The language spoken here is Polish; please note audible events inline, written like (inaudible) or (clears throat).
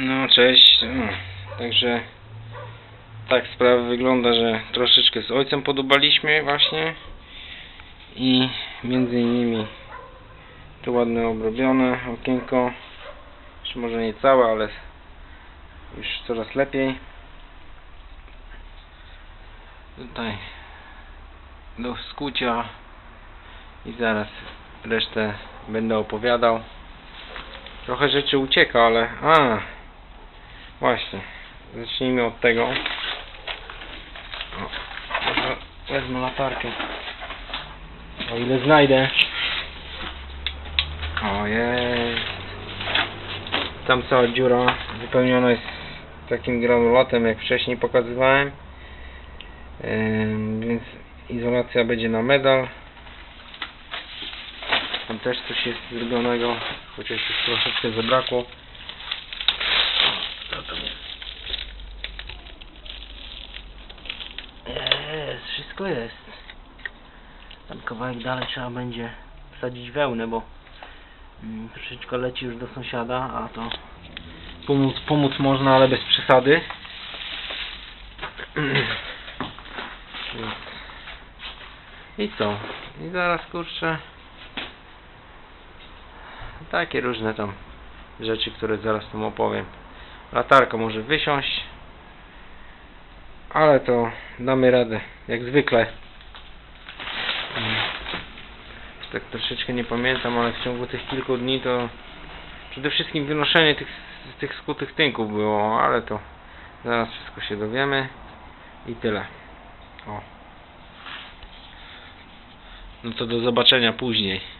No cześć. Także tak sprawa wygląda, że troszeczkę z ojcem podobaliśmy właśnie i między innymi tu ładne obrobione okienko jeszcze może nie całe, ale już coraz lepiej. Tutaj do skucia i zaraz resztę będę opowiadał. Trochę rzeczy ucieka, ale a właśnie. Zacznijmy od tego. Może wezmę latarkę. O ile znajdę. O jest. Tam cała dziura wypełniona jest takim granulatem jak wcześniej pokazywałem. Ym, więc izolacja będzie na medal. Tam też coś jest zrobionego chociaż już troszeczkę zabrakło Jest? Wszystko jest tam kawałek dalej trzeba będzie wsadzić wełnę, bo mm, troszeczkę leci już do sąsiada, a to pomóc, pomóc można, ale bez przesady. (clears throat) I co? I zaraz kurczę takie różne tam rzeczy, które zaraz tam opowiem. Latarka może wysiąść, ale to damy radę, jak zwykle. Mm. Tak troszeczkę nie pamiętam, ale w ciągu tych kilku dni to przede wszystkim wynoszenie tych, tych skutych tynków było, ale to zaraz wszystko się dowiemy i tyle. O. No to do zobaczenia później.